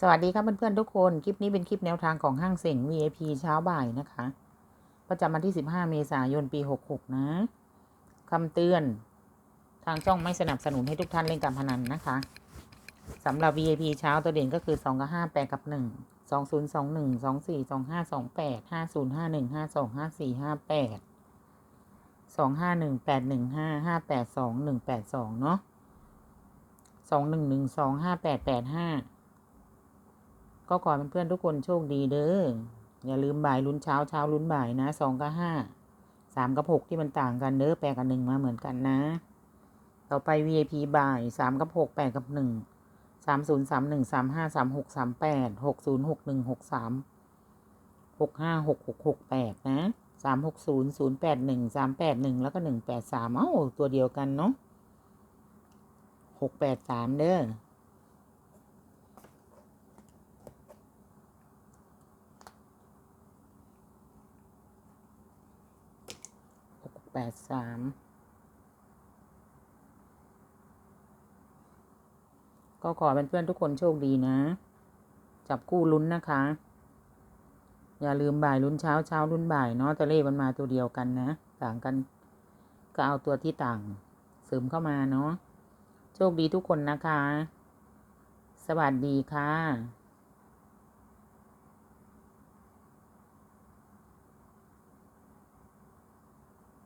สวัสดีครับเพื่อนๆทุกคน คลิปนี้เป็นคลิปแนวทางของห้างเส่ง VIP เช้าบ่ายนะคะ ประจำวันที่ 15 เมษายนปี 66 นะคำเตือน ทางช่องไม่สนับสนุนให้ทุกท่านเล่นการพนันนะคะสำหรับ VIP เช้าตัวเด่นก็คือ 2 กับ 5 8 กับ 1 2021 24 25 28 5051 52 54 58 251 815 582 182 เนาะ2112 5885 ก็ขอเพื่อนๆทุกคนโชคดีเด้อ อย่าลืมบ่ายลุ้นเช้าเช้าลุ้นบ่ายนะสองกับห้าสามกับหกที่มันต่างกันเด้อแปดกับหนึ่งมาเหมือนกันนะ ต่อไป VIP บ่ายสามกับหกแปดกับหนึ่งสามศูนย์สามหนึ่งสามห้าสามหกสามแปดหกศูนย์หกหนึ่งหกสามหกห้าหกหกหกแปดนะสามหกศูนย์ศูนย์แปดหนึ่งสามแปดหนึ่งแล้วก็หนึ่งแปดสามเอ้าตัวเดียวกันเนาะหกแปดสามเด้อ หก แปดสามก็ขอเป็นเพื่อนทุกคนโชคดีนะ จับคู่ลุ้นนะคะ อย่าลืมบ่ายลุ้นเช้าเช้าลุ้นบ่ายเนาะแต่เลขมันมาตัวเดียวกันนะ ต่างกันก็เอาตัวที่ต่างเสริมเข้ามาเนาะโชคดีทุกคนนะคะ สวัสดีค่ะ